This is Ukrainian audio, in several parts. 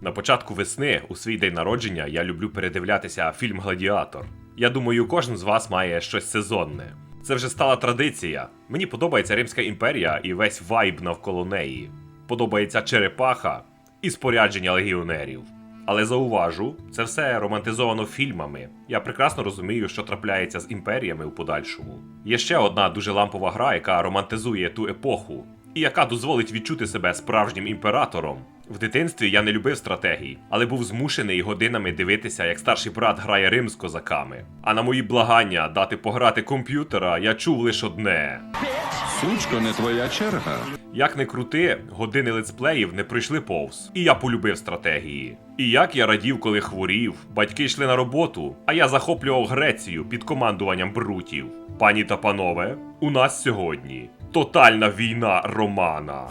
На початку весни, у свій день народження, я люблю передивлятися фільм Гладіатор. Я думаю, кожен з вас має щось сезонне. Це вже стала традиція. Мені подобається Римська імперія і весь вайб навколо неї. Подобається черепаха і спорядження легіонерів. Але зауважу, це все романтизовано фільмами. Я прекрасно розумію, що трапляється з імперіями у подальшому. Є ще одна дуже лампова гра, яка романтизує ту епоху, і яка дозволить відчути себе справжнім імператором. В дитинстві я не любив стратегій, але був змушений годинами дивитися, як старший брат грає Рим з козаками. А на мої благання дати пограти комп'ютера я чув лише одне. Сучко, не твоя черга. Як не крути, години летсплеїв не прийшли повз, і я полюбив стратегії. І як я радів, коли хворів, батьки йшли на роботу, а я захоплював Грецію під командуванням брутів. Пані та панове, у нас сьогодні тотальна війна Романа.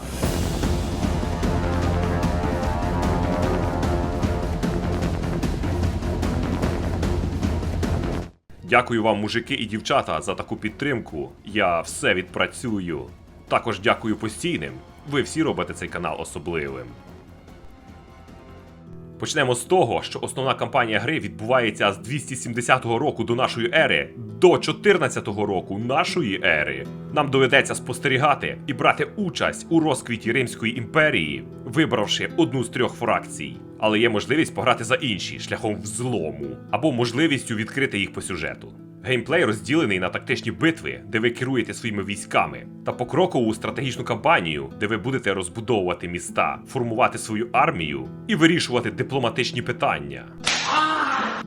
Дякую вам, мужики і дівчата, за таку підтримку. Я все відпрацюю. Також дякую постійним. Ви всі робите цей канал особливим. Почнемо з того, що основна кампанія гри відбувається з 270 року до нашої ери до 14 року нашої ери. Нам доведеться спостерігати і брати участь у розквіті Римської імперії, вибравши одну з трьох фракцій. Але є можливість пограти за інші шляхом взлому або можливістю відкрити їх по сюжету. Геймплей розділений на тактичні битви, де ви керуєте своїми військами, та покрокову стратегічну кампанію, де ви будете розбудовувати міста, формувати свою армію і вирішувати дипломатичні питання.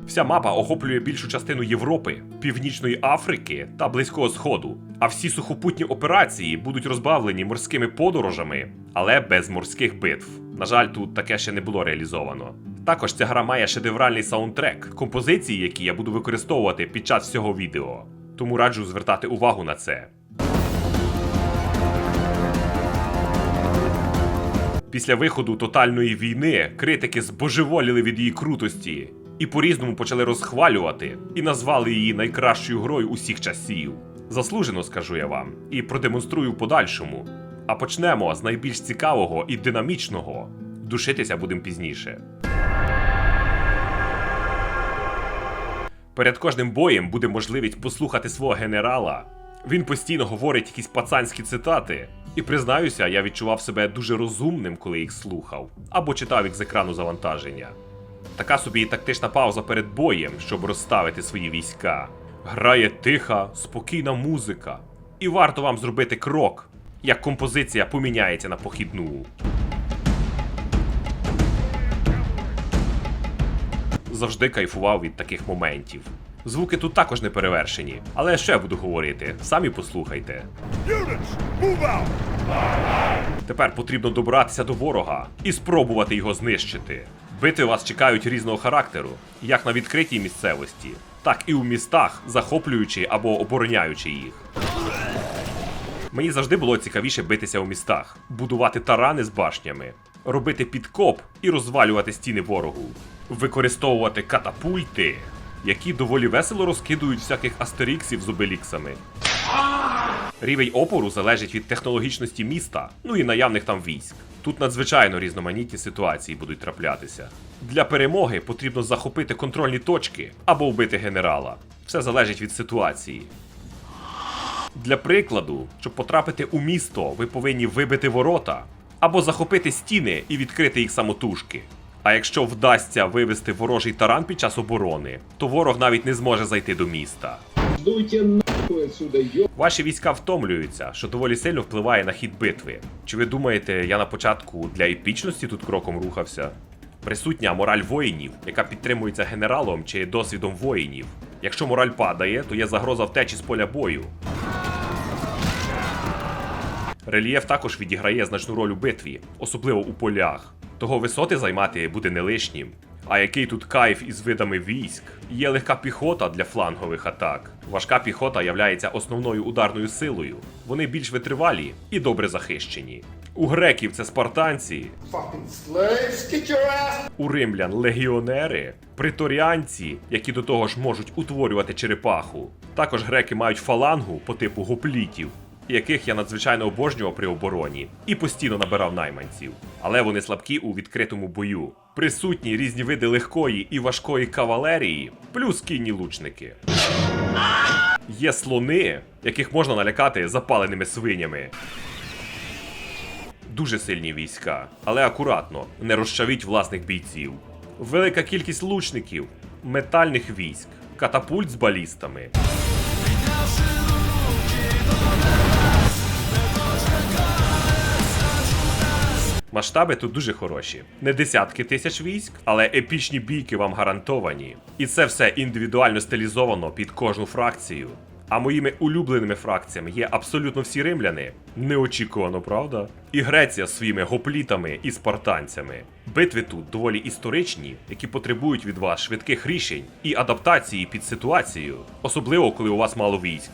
Вся мапа охоплює більшу частину Європи, Північної Африки та Близького Сходу. А всі сухопутні операції будуть розбавлені морськими подорожами, але без морських битв. На жаль, тут таке ще не було реалізовано. Також ця гра має шедевральний саундтрек, композиції, які я буду використовувати під час всього відео. Тому раджу звертати увагу на це. Після виходу тотальної війни критики збожеволіли від її крутості і по-різному почали розхвалювати і назвали її найкращою грою усіх часів. Заслужено скажу я вам, і продемонструю в подальшому. А почнемо з найбільш цікавого і динамічного. Душитися будемо пізніше. Перед кожним боєм буде можливість послухати свого генерала. Він постійно говорить якісь пацанські цитати, і признаюся, я відчував себе дуже розумним, коли їх слухав, або читав їх з екрану завантаження. Така собі тактична пауза перед боєм, щоб розставити свої війська. Грає тиха, спокійна музика. І варто вам зробити крок, як композиція поміняється на похідну. Завжди кайфував від таких моментів. Звуки тут також не перевершені, але що я буду говорити, самі послухайте. Тепер потрібно добратися до ворога і спробувати його знищити. Бити вас чекають різного характеру, як на відкритій місцевості, так і у містах, захоплюючи або обороняючи їх. Мені завжди було цікавіше битися у містах, будувати тарани з башнями, робити підкоп і розвалювати стіни ворогу, використовувати катапульти, які доволі весело розкидують всяких астеріксів з обеліксами. Рівень опору залежить від технологічності міста, ну і наявних там військ. Тут надзвичайно різноманітні ситуації будуть траплятися. Для перемоги потрібно захопити контрольні точки або вбити генерала. Все залежить від ситуації. Для прикладу, щоб потрапити у місто, ви повинні вибити ворота або захопити стіни і відкрити їх самотужки. А якщо вдасться вивести ворожий таран під час оборони, то ворог навіть не зможе зайти до міста. Дуйте нахуй отсюда, ё... Ваші війська втомлюються, що доволі сильно впливає на хід битви. Чи ви думаєте, я на початку для епічності тут кроком рухався? Присутня мораль воїнів, яка підтримується генералом чи досвідом воїнів. Якщо мораль падає, то є загроза втечі з поля бою. Рельєф також відіграє значну роль у битві, особливо у полях. Того висоти займати буде не лишнім. А який тут кайф із видами військ? Є легка піхота для флангових атак. Важка піхота являється основною ударною силою. Вони більш витривалі і добре захищені. У греків це спартанці, у римлян легіонери, приторіанці, які до того ж можуть утворювати черепаху. Також греки мають фалангу по типу гоплітів. Яких я надзвичайно обожнював при обороні і постійно набирав найманців. Але вони слабкі у відкритому бою. Присутні різні види легкої і важкої кавалерії, плюс кінні лучники. Є слони, яких можна налякати запаленими свинями. Дуже сильні війська, але акуратно, не розчавіть власних бійців. Велика кількість лучників, метальних військ, катапульт з балістами. Масштаби тут дуже хороші. Не десятки тисяч військ, але епічні бійки вам гарантовані. І це все індивідуально стилізовано під кожну фракцію. А моїми улюбленими фракціями є абсолютно всі римляни. Неочікувано, правда? І Греція з своїми гоплітами і спартанцями. Битви тут доволі історичні, які потребують від вас швидких рішень і адаптації під ситуацію, особливо коли у вас мало військ.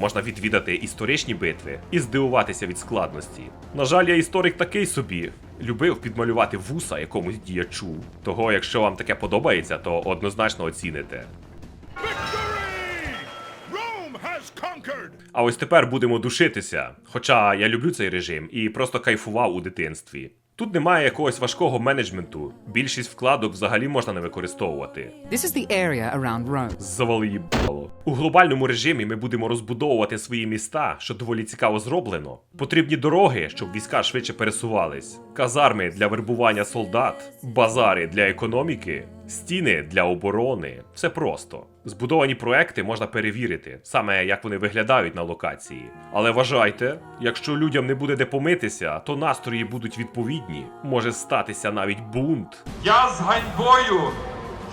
Можна відвідати історичні битви і здивуватися від складності. На жаль, я історик такий собі. Любив підмалювати вуса якомусь діячу. Того, якщо вам таке подобається, то однозначно оціните. А ось тепер будемо душитися. Хоча я люблю цей режим і просто кайфував у дитинстві. Тут немає якогось важкого менеджменту. Більшість вкладок взагалі можна не використовувати. This is the area around Rome. Завали їбало. У глобальному режимі ми будемо розбудовувати свої міста, що доволі цікаво зроблено. Потрібні дороги, щоб війська швидше пересувались, казарми для вербування солдат, базари для економіки, стіни для оборони. Все просто. Збудовані проекти можна перевірити, саме як вони виглядають на локації. Але вважайте, якщо людям не буде де помитися, то настрої будуть відповідні. Може статися навіть бунт. Я з ганьбою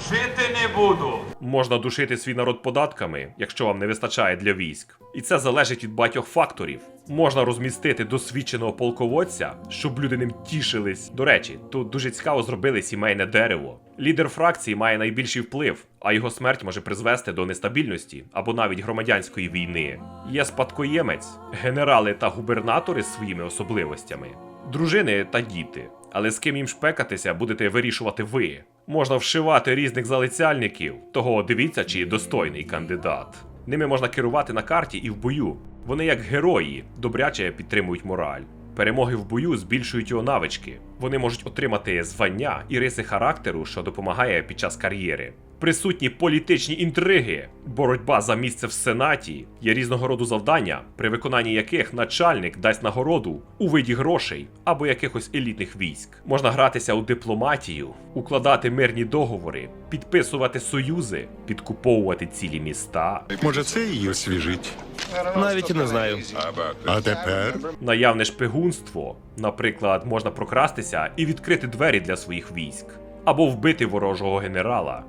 жити не буду. Можна душити свій народ податками, якщо вам не вистачає для військ. І це залежить від багатьох факторів. Можна розмістити досвідченого полководця, щоб люди ним тішились. До речі, тут дуже цікаво зробили сімейне дерево. Лідер фракції має найбільший вплив, а його смерть може призвести до нестабільності або навіть громадянської війни. Є спадкоємець, генерали та губернатори з своїми особливостями, дружини та діти. Але з ким їм шпекатися будете вирішувати ви. Можна вшивати різних залицяльників, того дивіться, чи достойний кандидат. Ними можна керувати на карті і в бою. Вони як герої, добряче підтримують мораль. Перемоги в бою збільшують його навички. Вони можуть отримати звання і риси характеру, що допомагає під час кар'єри. Присутні політичні інтриги, боротьба за місце в сенаті, є різного роду завдання, при виконанні яких начальник дасть нагороду у виді грошей або якихось елітних військ. Можна гратися у дипломатію, укладати мирні договори, підписувати союзи, підкуповувати цілі міста. Може, це її освіжить? Навіть і не знаю. А тепер Наявне шпигунство, наприклад, можна прокрастися і відкрити двері для своїх військ, або вбити ворожого генерала.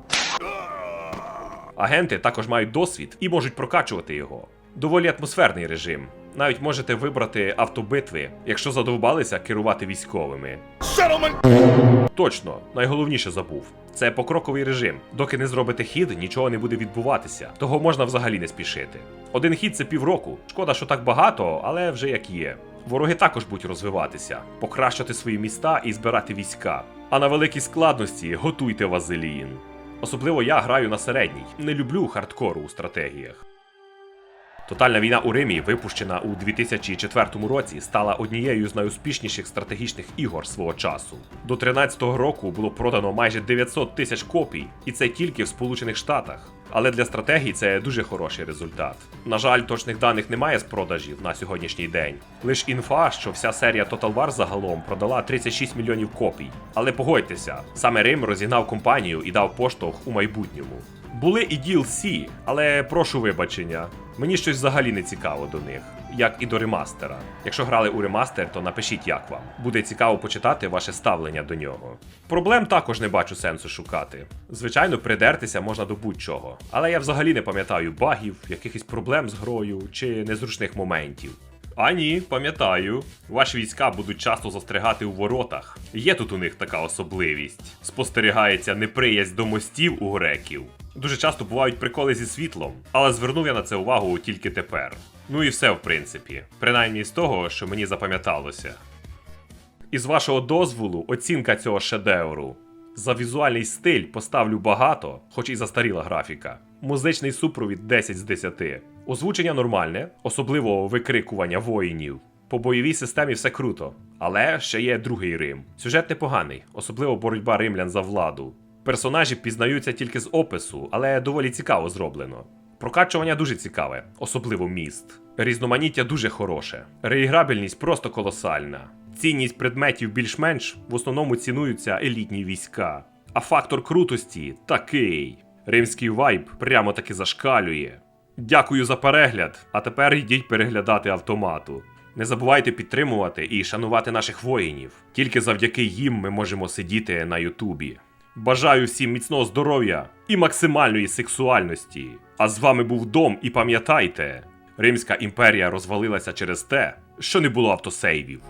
Агенти також мають досвід і можуть прокачувати його. Доволі атмосферний режим. Навіть можете вибрати автобитви, якщо задовбалися керувати військовими. Точно, найголовніше забув. Це покроковий режим. Доки не зробите хід, нічого не буде відбуватися. Того можна взагалі не спішити. Один хід це півроку. Шкода, що так багато, але вже як є. Вороги також будуть розвиватися, покращити свої міста і збирати війська. А на великій складності готуйте вазелін. Особливо я граю на середній. Не люблю хардкору у стратегіях. Тотальна війна у Римі, випущена у 2004 році, стала однією з найуспішніших стратегічних ігор свого часу. До 13-го року було продано майже 900 тисяч копій, і це тільки в Сполучених Штатах. Але для стратегій це дуже хороший результат. На жаль, точних даних немає з продажів на сьогоднішній день. Лиш інфа, що вся серія Total War загалом продала 36 мільйонів копій. Але погодьтеся, саме Рим розігнав компанію і дав поштовх у майбутньому. Були і DLC, але прошу вибачення. Мені щось взагалі не цікаво до них, як і до ремастера. Якщо грали у ремастер, то напишіть як вам. Буде цікаво почитати ваше ставлення до нього. Проблем також не бачу сенсу шукати. Звичайно, придертися можна до будь-чого, але я взагалі не пам'ятаю багів, якихось проблем з грою чи незручних моментів. А ні, пам'ятаю. Ваші війська будуть часто застрягати у воротах. Є тут у них така особливість. Спостерігається неприязнь до мостів у греків. Дуже часто бувають приколи зі світлом, але звернув я на це увагу тільки тепер. Ну і все, в принципі, принаймні з того, що мені запам'яталося. І з вашого дозволу, оцінка цього шедевру. За візуальний стиль поставлю багато, хоч і застаріла графіка. Музичний супровід 10 з 10. Озвучення нормальне, особливо викрикування воїнів. По бойовій системі все круто, але ще є другий Рим. Сюжет непоганий, особливо боротьба римлян за владу. Персонажі пізнаються тільки з опису, але доволі цікаво зроблено. Прокачування дуже цікаве, особливо міст. Різноманіття дуже хороше. Реіграбельність просто колосальна. Цінність предметів більш-менш в основному цінуються елітні війська. А фактор крутості такий. Римський вайб прямо таки зашкалює. Дякую за перегляд, а тепер йдіть переглядати автомату. Не забувайте підтримувати і шанувати наших воїнів. Тільки завдяки їм ми можемо сидіти на Ютубі. Бажаю всім міцного здоров'я і максимальної сексуальності. А з вами був Дом, і пам'ятайте, Римська імперія розвалилася через те, що не було автосейвів.